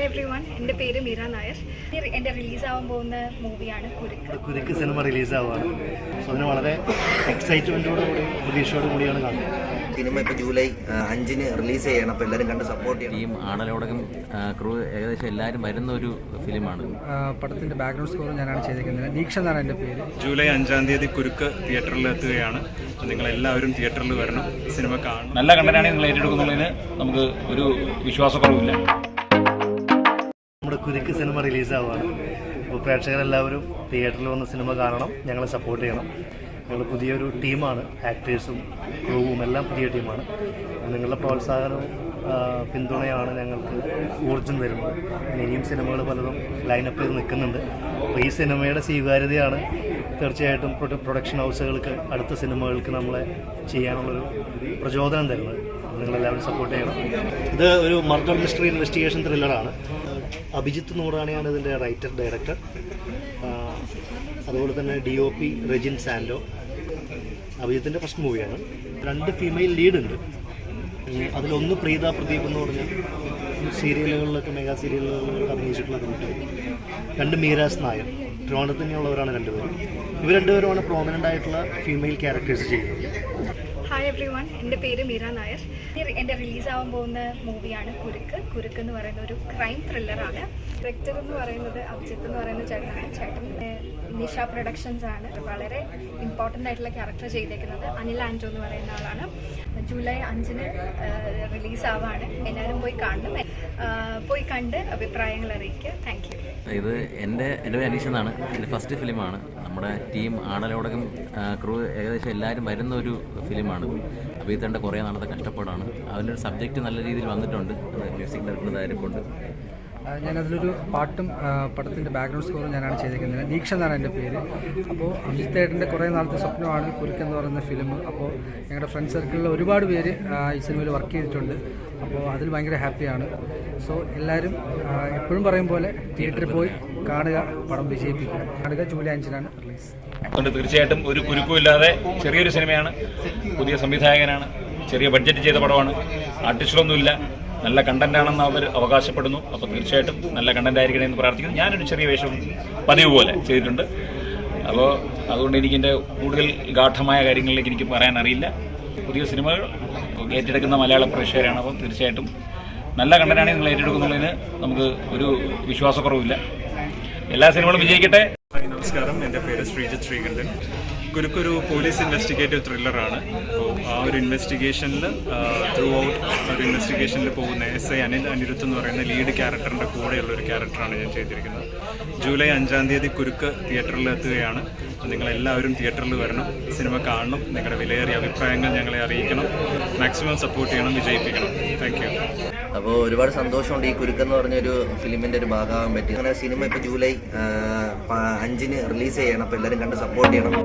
Hi everyone എന്റെ പേര് മീര നായർ. എന്റെ എന്റെ റിലീസാവാൻ പോകുന്ന മൂവിയാണ് കുരുക്ക്. കുരുക്ക് സിനിമ റിലീസാവുകയാണ് സോ അതിന് വളരെ എക്സൈറ്റ്മെന്റോടു കൂടി പ്രതീക്ഷയോട് കൂടിയാണ് കാണുന്നത്. സിനിമ ഇപ്പോൾ ജൂലൈ അഞ്ചിന് റിലീസ് ചെയ്യണം. അപ്പോൾ എല്ലാവരും കണ്ട് സപ്പോർട്ട് ചെയ്യണം. ടീം ആണലോടകം ക്രൂ ഏകദേശം എല്ലാവരും വരുന്ന ഒരു ഫിലിമാണ്. പടത്തിന്റെ പടത്തിന്റെ ബാക്ക്ഗ്രൗണ്ട് സ്കോർ ഞാനാണ് ചെയ്തിരിക്കുന്നത് ദീക്ഷ എന്നാണ് എന്റെ പേര്. ജൂലൈ അഞ്ചാം തീയതി കുരുക്ക് തിയേറ്ററിൽ എത്തുകയാണ് നിങ്ങൾ എല്ലാവരും തിയേറ്ററിൽ വരണം. സിനിമ കാണണം. നല്ല കണ്ടനാണ് നിങ്ങൾ ഏറ്റെടുക്കുന്നതിന്. നമുക്ക് ഒരു വിശ്വാസക്കുറവില്ല. നമ്മുടെ കുരുക്ക് സിനിമ റിലീസാവുകയാണ്. അപ്പോൾ പ്രേക്ഷകരെല്ലാവരും തിയേറ്ററിൽ വന്ന് സിനിമ കാണണം ഞങ്ങളെ സപ്പോർട്ട് ചെയ്യണം. ഞങ്ങൾ പുതിയൊരു ടീമാണ് ആക്ടേഴ്സും ക്രൂവും എല്ലാം പുതിയ ടീമാണ്. നിങ്ങളുടെ പ്രോത്സാഹനവും പിന്തുണയാണ് ഞങ്ങൾക്ക് ഊർജം തരുന്നത്. ഇനിയും സിനിമകൾ പലതും ലൈനപ്പ് ചെയ്ത് നിൽക്കുന്നുണ്ട്. അപ്പോൾ ഈ സിനിമയുടെ സ്വീകാര്യതയാണ് തീർച്ചയായിട്ടും പ്രൊഡക്ഷൻ ഹൗസുകൾക്ക് അടുത്ത സിനിമകൾക്ക് നമ്മളെ ചെയ്യാനുള്ളൊരു പ്രചോദനം തരുന്നത്. നിങ്ങളെല്ലാവരും സപ്പോർട്ട് ചെയ്യണം. ഇത് ഒരു മർഡർ മിസ്റ്ററി ഇൻവെസ്റ്റിഗേഷൻ ത്രില്ലറാണ് അഭിജിത്ത് നൂറാണിയാണ് ഇതിന്റെ റൈറ്റർ ഡയറക്ടർ. അതുപോലെ തന്നെ D O P Rejin Sando. അഭിജിത്തിന്റെ first മൂവിയാണ് രണ്ട് ഫീമെയിൽ ലീഡ് ഉണ്ട്. ഉം, അതിലൊന്ന് പ്രീത പ്രദീപ് എന്ന് പറഞ്ഞ സീരിയലുകളിലൊക്കെ മെഗാ സീരിയലുകളിലൊക്കെ അഭിനയിച്ചിട്ടുള്ള ഒരു രണ്ട് മീരാസ് നായർ. ട്രിവാൻഡ്രത്ത് തന്നെയുള്ളവരാണ് രണ്ടുപേരും. ഇവർ രണ്ടുപേരുമാണ് പ്രോമിനന്റ് ആയിട്ടുള്ള ഫീമെയിൽ ക്യാരക്ടേഴ്സ് ചെയ്യുന്നത്. ഹായ് എവ്രി വൺ എന്റെ പേര് മീര നായർ. എന്റെ റിലീസാവാൻ പോകുന്ന മൂവിയാണ് കുരുക്ക്. കുരുക്ക് എന്ന് പറയുന്ന ഒരു ക്രൈം ത്രില്ലറാണ് ഡയറക്ടർ എന്ന് പറയുന്നത് അഭിജിത്ത് എന്ന് പറയുന്ന ചേട്ടനാണ്. ചേട്ടൻ നിഷ പ്രൊഡക്ഷൻസ് ആണ്. വളരെ ഇമ്പോർട്ടന്റ് ആയിട്ടുള്ള ക്യാരക്ടർ ചെയ്തേക്കുന്നത് അനിൽ ആന്റോ എന്ന് പറയുന്ന ആളാണ്. ജൂലൈ അഞ്ചിന് റിലീസാവാണ്. എല്ലാവരും പോയി കാണണം. പോയി കണ്ട് അഭിപ്രായങ്ങൾ അറിയിക്കുക. താങ്ക് യു ഇത് എന്റെ എന്റെ അനീഷ് എന്നാണ്. എന്റെ ഫസ്റ്റ് ഫിലിമാണ് നമ്മുടെ ടീം ആണലോടകം ക്രൂ ഏകദേശം എല്ലാവരും വരുന്ന ഒരു ഫിലിമാണ് അപ്പോൾ ഇതേണ്ട കുറേ നാളത്തെ കഷ്ടപ്പാടാണ്. അതിന്റെ ഒരു സബ്ജക്റ്റ് നല്ല രീതിയിൽ വന്നിട്ടുണ്ട്. മ്യൂസിക് ഡയറക്ടർ ഞാൻ ഞാനതിലൊരു പാട്ടും പടത്തിന്റെ ബാക്ക്ഗ്രൗണ്ട് സ്കോറും ഞാനാണ് ചെയ്തിരിക്കുന്നത് ദീക്ഷ എന്നാണ് എന്റെ പേര്. അപ്പോൾ അഭിജിത്ത് ഏട്ടന്റെ കുറേ നാളത്തെ സ്വപ്നമാണ് കുരുക്ക് എന്ന് പറയുന്ന ഫിലിം അപ്പോൾ ഞങ്ങളുടെ ഫ്രണ്ട് സർക്കിളിൽ ഒരുപാട് പേര് ഈ സിനിമയിൽ വർക്ക് ചെയ്തിട്ടുണ്ട്. അപ്പോൾ അതിൽ ഭയങ്കര ഹാപ്പിയാണ് സോ എല്ലാവരും എപ്പോഴും പറയും പോലെ തിയേറ്ററിൽ പോയി കാണുക പടം വിജയിപ്പിക്കുക. കാണുക ജൂലൈ അഞ്ചിനാണ് റിലീസ്. അതുകൊണ്ട് തീർച്ചയായിട്ടും ഒരു കുരുക്കും ഇല്ലാതെ ചെറിയൊരു സിനിമയാണ്. പുതിയ സംവിധായകനാണ്. ചെറിയ ബഡ്ജറ്റ് ചെയ്ത പടമാണ്. ആർട്ടിസ്റ്റുകളൊന്നുമില്ല. നല്ല കണ്ടന്റ് ആണെന്ന് അവർ അവകാശപ്പെടുന്നു. അപ്പോൾ തീർച്ചയായിട്ടും നല്ല കണ്ടന്റ് ആയിരിക്കണേ എന്ന് പ്രാർത്ഥിക്കുന്നു. ഞാനൊരു ചെറിയ വേഷം പതിവ് പോലെ ചെയ്തിട്ടുണ്ട്. അപ്പോൾ അതുകൊണ്ട് എനിക്കെന്റെ കൂടുതൽ ഗാഠമായ കാര്യങ്ങളിലേക്ക് എനിക്ക് പറയാൻ അറിയില്ല. പുതിയ സിനിമകൾ ഏറ്റെടുക്കുന്ന മലയാള പ്രേക്ഷകരാണ്. അപ്പം തീർച്ചയായിട്ടും നല്ല കണ്ടന്റാണ് നിങ്ങൾ ഏറ്റെടുക്കുന്നതിന്. നമുക്ക് ഒരു വിശ്വാസക്കുറവില്ല. എല്ലാ സിനിമകളും വിജയിക്കട്ടെ. നമസ്കാരം. എന്റെ പേര് ശ്രീജിത് ശ്രീകണ്ഠൻ. കുരുക്കൊരു പോലീസ് ഇൻവെസ്റ്റിഗേറ്റീവ് ത്രില്ലറാണ്. അപ്പോൾ ആ ഒരു ഇൻവെസ്റ്റിഗേഷനിൽ ത്രൂ ഔട്ട് ഒരു ഇൻവെസ്റ്റിഗേഷനിൽ പോകുന്ന എസ് ഐ അനിൽ അനിരുദ്ധ് എന്ന് പറയുന്ന ലീഡ് ക്യാരക്ടറിന്റെ കൂടെയുള്ള ഒരു ക്യാരക്ടറാണ് ഞാൻ ചെയ്തിരിക്കുന്നത്. ജൂലൈ അഞ്ചാം തീയതി കുരുക്ക് തിയേറ്ററിൽ എത്തുകയാണ്. നിങ്ങളെല്ലാവരും തിയേറ്ററിൽ വരണം സിനിമ കാണണം നിങ്ങളുടെ വിലയേറിയ അഭിപ്രായങ്ങൾ ഞങ്ങളെ അറിയിക്കണം മാക്സിമം സപ്പോർട്ട് ചെയ്യണം വിജയിപ്പിക്കണം. താങ്ക് യു അപ്പോൾ ഒരുപാട് സന്തോഷമുണ്ട് ഈ കുരുക്കെന്ന് പറഞ്ഞൊരു ഫിലിമിന്റെ ഒരു ഭാഗമാകാൻ പറ്റി. അങ്ങനെ സിനിമ ഇപ്പോൾ ജൂലൈ അഞ്ചിന് റിലീസ് ചെയ്യണം അപ്പോൾ എല്ലാവരും കണ്ട് സപ്പോർട്ട് ചെയ്യണം.